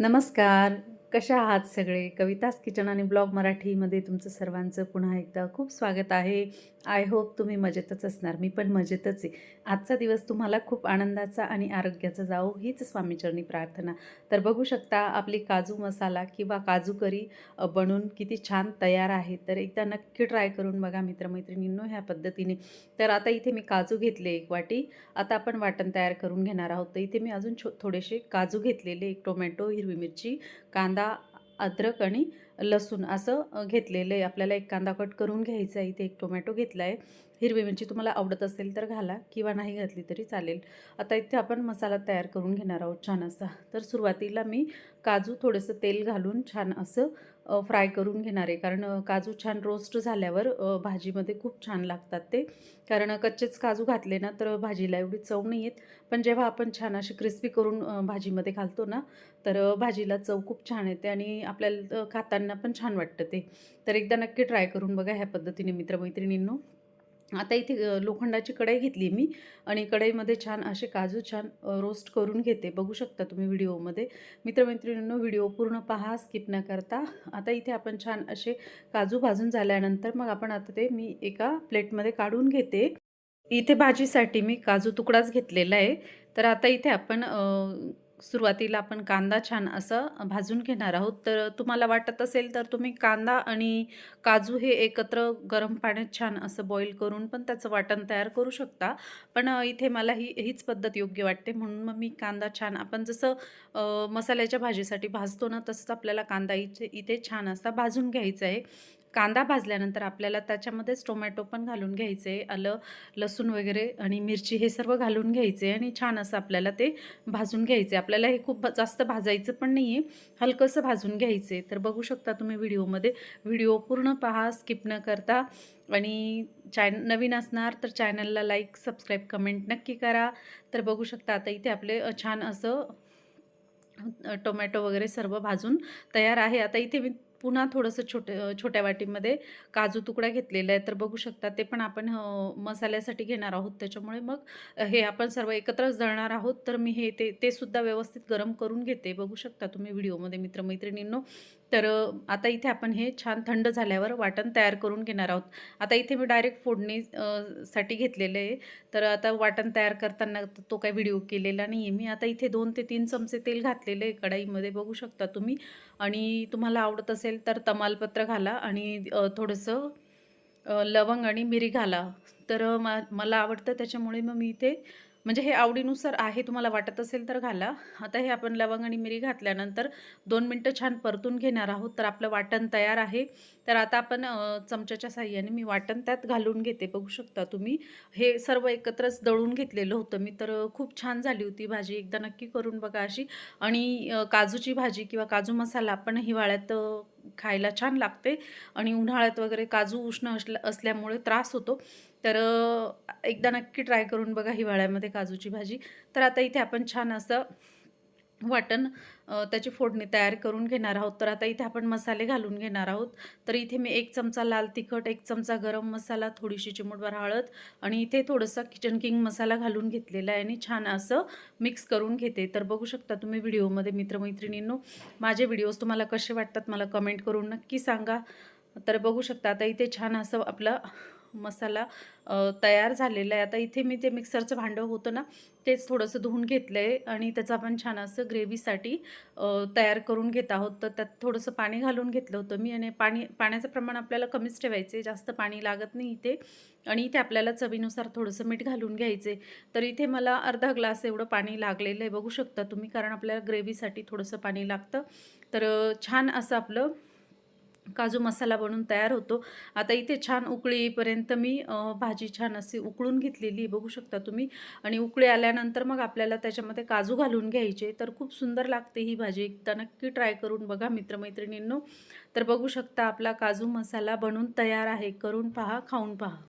नमस्कार. कशा आहात सगळे? कवितास किचन आणि ब्लॉग मराठीमध्ये तुमचं सर्वांचं पुन्हा एकदा खूप स्वागत आहे. आय होप तुम्ही मजेतच असणार. मी पण मजेतच आहे. आजचा दिवस तुम्हाला खूप आनंदाचा आणि आरोग्याचा जाओ हीच स्वामीचरणी प्रार्थना. तर बघू शकता आपली काजू मसाला किंवा काजू करी बनून किती छान तयार आहे. तर एकदा नक्की ट्राय करून बघा मित्रमैत्रिणींनो ह्या पद्धतीने. तर आता इथे मी काजू घेतले एक वाटी. आता आपण वाटण तयार करून घेणार आहोत. तर इथे मी अजून छो थोडेसे काजू घेतलेले एक टोमॅटो हिरवी मिरची कांदा अद्रक आणि लसूण असं घेतलेलं आहे. आपल्याला एक कांदा कट करून घ्यायचा आहे. इथे एक टोमॅटो घेतला आहे. हिरवी मिरची तुम्हाला आवडत असेल तर घाला किंवा नाही घातली तरी चालेल. आता इथे आपण मसाला तयार करून घेणार आहोत छान असा. तर सुरुवातीला मी काजू थोडंसं तेल घालून छान असं फ्राय करून घेणार आहे. कारण काजू छान रोस्ट झाल्यावर भाजीमध्ये खूप छान लागतात ते. कारण कच्चेच काजू घातले ना तर भाजीला एवढी चव नाही येत. पण जेव्हा आपण छान अशी क्रिस्पी करून भाजीमध्ये घालतो ना तर भाजीला चव खूप छान येते आणि आपल्याला खाताना पण छान वाटतं ते. तर एकदा नक्की ट्राय करून बघा ह्या पद्धतीने मित्रमैत्रिणींनो. आता इथे लोखंडाची कढई घेतली मी आणि कढईमध्ये छान असे काजू छान रोस्ट करून घेते. बघू शकता तुम्ही व्हिडिओमध्ये. मित्रमैत्रिणींनो व्हिडिओ पूर्ण पहा स्किप न करता. आता इथे आपण छान असे काजू भाजून झाल्यानंतर मग आपण आता ते मी एका प्लेटमध्ये काढून घेते. इथे भाजीसाठी मी काजू तुकडाच घेतलेला आहे. तर आता इथे आपण सुरुवातीला आपण कांदा छान असं भाजून घेणार आहोत. तर तुम्हाला वाटत असेल तर तुम्ही कांदा आणि काजू हे एकत्र गरम पाण्यात छान असं बॉईल करून पण त्याचं वाटण तयार करू शकता. पण इथे मला ही हीच पद्धत योग्य वाटते. म्हणून मग मी कांदा छान आपण जसं मसाल्याच्या भाजीसाठी भाजतो ना तसंच आपल्याला कांदा इथे इथे छान असा भाजून घ्यायचा आहे. कांदा भाजल्यानंतर आपल्याला त्याच्यामध्येच टोमॅटो पण घालून घ्यायचे आलं लसूण वगैरे आणि मिरची हे सर्व घालून घ्यायचे आणि छान असं आपल्याला ते भाजून घ्यायचे. आपल्याला हे खूप जास्त भाजायचं पण नाही आहे हलकंसं भाजून घ्यायचे. तर बघू शकता तुम्ही व्हिडिओमध्ये. व्हिडिओ पूर्ण पहा स्किप न करता. आणि चॅन नवीन असणार तर चॅनलला लाईक सबस्क्राईब कमेंट नक्की करा. तर बघू शकता आता इथे आपले छान असं टोमॅटो वगैरे सर्व भाजून तयार आहे. आता इथे मी पुन्हा थोडंसं छोटे छोट्या वाटीमध्ये काजू तुकडा घेतलेला आहे. तर बघू शकता ते पण आपण मसाल्यासाठी घेणार आहोत. त्याच्यामुळे मग हे आपण सर्व एकत्रच दळणार आहोत. तर मी हे ते ते सुद्धा व्यवस्थित गरम करून घेते. बघू शकता तुम्ही व्हिडिओमध्ये मित्रमैत्रिणींनो. तर आता इथे आपण हे छान थंड झाल्यावर वाटण तयार करून घेणार आहोत. आता इथे मी डायरेक्ट फोडणी साठी घेतलेलं आहे. तर आता वाटण तयार करताना तो काही व्हिडिओ केलेला नाही आहे मी आता इथे दोन ते तीन चमचे तेल घातलेले आहे कढाईमध्ये बघू शकता तुम्ही. आणि तुम्हाला आवडत असेल तर तमालपत्र घाला आणि थोडंसं लवंग आणि मिरी घाला. तर मा मला आवडतं त्याच्यामुळे मग मी इथे म्हणजे हे आवडीनुसार आहे तुम्हाला वाटत असेल तर घाला. आता हे आपण लवंग आणि मिरी घातल्यानंतर दोन मिनटं छान परतून घेणार आहोत तर आपलं वाटण तयार आहे. तर आता आपण चमच्याच्या साह्याने मी वाटण त्यात घालून घेते बघू शकता तुम्ही. हे सर्व एकत्रच दळून घेतलेलं होतं मी तर खूप छान झाली होती भाजी एकदा नक्की करून बघा अशी. आणि काजूची भाजी किंवा काजू मसाला पण हिवाळ्यात खायला छान लागते आणि उन्हाळ्यात वगैरे काजू उष्ण असल्या असल्यामुळे त्रास होतो. तर एकदा नक्की ट्राय करून बघा हिवाळ्यामध्ये काजूची भाजी. तर आता इथे आपण छान असं वाटण त्याची फोडणी तयार करून घेणार आहोत. तर आता इथे आपण मसाले घालून घेणार आहोत. तर इथे मी एक चमचा लाल तिखट एक चमचा गरम मसाला थोडीशी चिमूटभर हळद आणि इथे थोडंसं किचन किंग मसाला घालून घेतलेला आहे आणि छान असं मिक्स करून घेते. तर बघू शकता तुम्ही व्हिडिओमध्ये मित्रमैत्रिणींनो माझे व्हिडिओज तुम्हाला कसे वाटतात मला कमेंट करून नक्की सांगा. तर बघू शकता आता इथे छान असं आपलं मसाला तयार झालेला आहे. आता इथे मी ते मिक्सरचं भांडं होतं ना तेच थोडंसं धुवून घेतलं आहे आणि त्याचं आपण छान असं ग्रेव्हीसाठी तयार करून घेत आहोत. तर त्यात थोडंसं पाणी घालून घेतलं होतं मी आणि पाणी पाण्याचं प्रमाण आपल्याला कमीच ठेवायचं आहे. जास्त पाणी लागत नाही इथे आणि इथे आपल्याला चवीनुसार थोडंसं मीठ घालून घ्यायचे तर इथे मला अर्धा ग्लास एवढं पाणी लागलेलं आहे. बघू शकता तुम्ही कारण आपल्याला ग्रेव्हीसाठी थोडंसं पाणी लागतं. तर छान असं आपलं काजू मसाला बनून तयार होतो. आता इथे छान उकळी येईपर्यंत मी भाजी छान अशी उकळून घेतलेली आहे बघू शकता तुम्ही. आणि उकळी आल्यानंतर मग आपल्याला त्याच्यामध्ये काजू घालून घ्यायचे. तर खूप सुंदर लागते ही भाजी. एकदा नक्की ट्राय करून बघा मित्रमैत्रिणींनो. तर बघू शकता आपला काजू मसाला बनून तयार आहे. करून पहा खाऊन पहा.